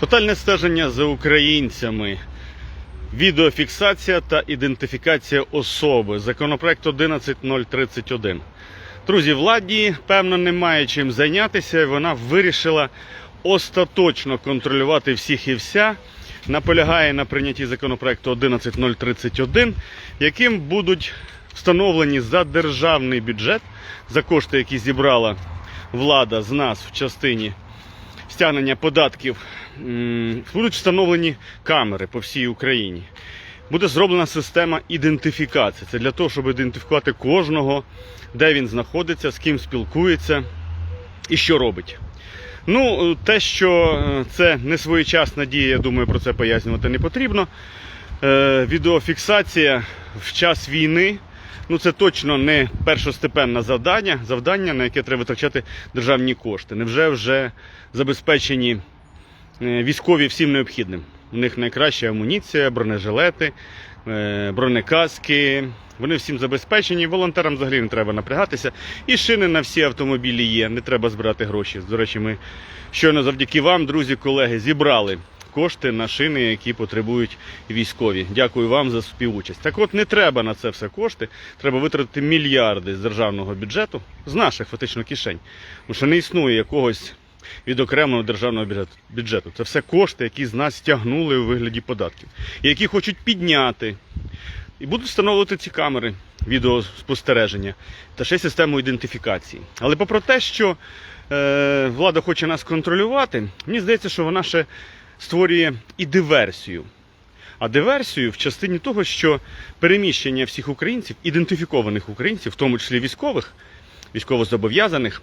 Тотальне стеження за українцями. Відеофіксація та ідентифікація особи. Законопроект 11031. Друзі, владі, певно, немає чим зайнятися. і Вона вирішила остаточно контролювати всіх і вся. Наполягає на прийнятті законопроекту 11031, яким будуть встановлені за державний бюджет, за кошти, які зібрала влада з нас в частині стягнення податків, будуть встановлені камери по всій Україні. Буде зроблена система ідентифікації. Це для того, щоб ідентифікувати кожного, де він знаходиться, з ким спілкується і що робить. Ну, те, що е, це не своєчасна дія, я думаю, про це пояснювати не потрібно. Е, Відеофіксація в час війни. Ну, це точно не першостепенне завдання, завдання, на яке треба витрачати державні кошти. Невже вже забезпечені е, військові всім необхідним? У них найкраща амуніція, бронежилети, е, бронекаски. Вони всім забезпечені, волонтерам взагалі не треба напрягатися. І шини на всі автомобілі є, не треба збирати гроші. До речі, ми щойно завдяки вам, друзі, колеги, зібрали кошти на шини, які потребують військові. Дякую вам за співучасть. Так от не треба на це все кошти. Треба витратити мільярди з державного бюджету, з наших фактично кишень. Тому що не існує якогось відокремленого державного бюджету- бюджету. Це все кошти, які з нас стягнули у вигляді податків, які хочуть підняти. І будуть встановлювати ці камери відеоспостереження та ще систему ідентифікації. Але попри те, що е, влада хоче нас контролювати, мені здається, що вона ще створює і диверсію. А диверсію в частині того, що переміщення всіх українців, ідентифікованих українців, в тому числі військових, військовозобов'язаних,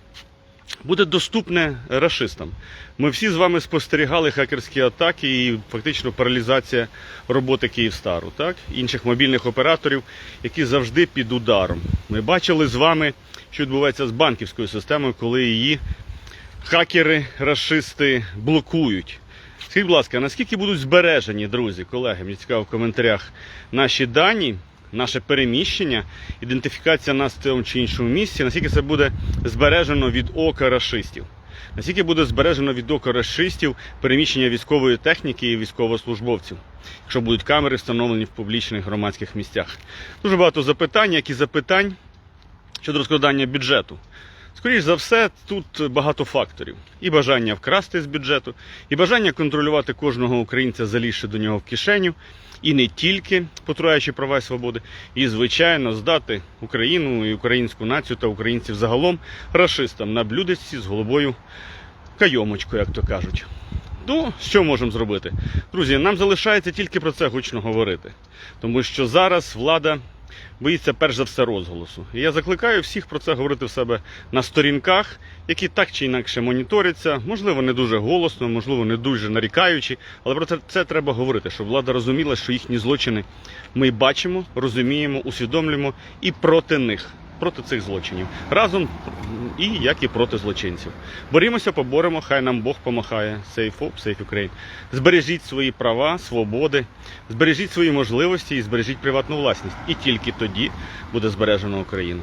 буде доступне рашистам. Ми всі з вами спостерігали хакерські атаки і фактично паралізація роботи Київстару, так? інших мобільних операторів, які завжди під ударом. Ми бачили з вами, що відбувається з банківською системою, коли її хакери, рашисти блокують. Скажіть, будь ласка, наскільки будуть збережені, друзі, колеги, мені цікаво в коментарях наші дані, наше переміщення, ідентифікація нас в тому чи іншому місці, наскільки це буде збережено від ока рашистів? Наскільки буде збережено від ока рашистів переміщення військової техніки і військовослужбовців, якщо будуть камери встановлені в публічних громадських місцях? Дуже багато запитань, як і запитань щодо розкладання бюджету. Скоріше за все, тут багато факторів. І бажання вкрасти з бюджету, і бажання контролювати кожного українця, залізши до нього в кишеню, і не тільки потураючи права і свободи, і, звичайно, здати Україну і українську націю та українців загалом рашистам на блюдечці з голубою кайомочкою, як то кажуть. Ну, що можемо зробити? Друзі, нам залишається тільки про це гучно говорити. Тому що зараз влада боїться перш за все розголосу. І я закликаю всіх про це говорити в себе на сторінках, які так чи інакше моніторяться, можливо, не дуже голосно, можливо, не дуже нарікаючи, але про це, це треба говорити, щоб влада розуміла, що їхні злочини ми бачимо, розуміємо, усвідомлюємо і проти них. Проти цих злочинів разом і як і проти злочинців. Борімося, поборемо, хай нам Бог помахає. Hope, Safe Ukraine. Збережіть свої права, свободи, збережіть свої можливості і збережіть приватну власність. І тільки тоді буде збережена Україна.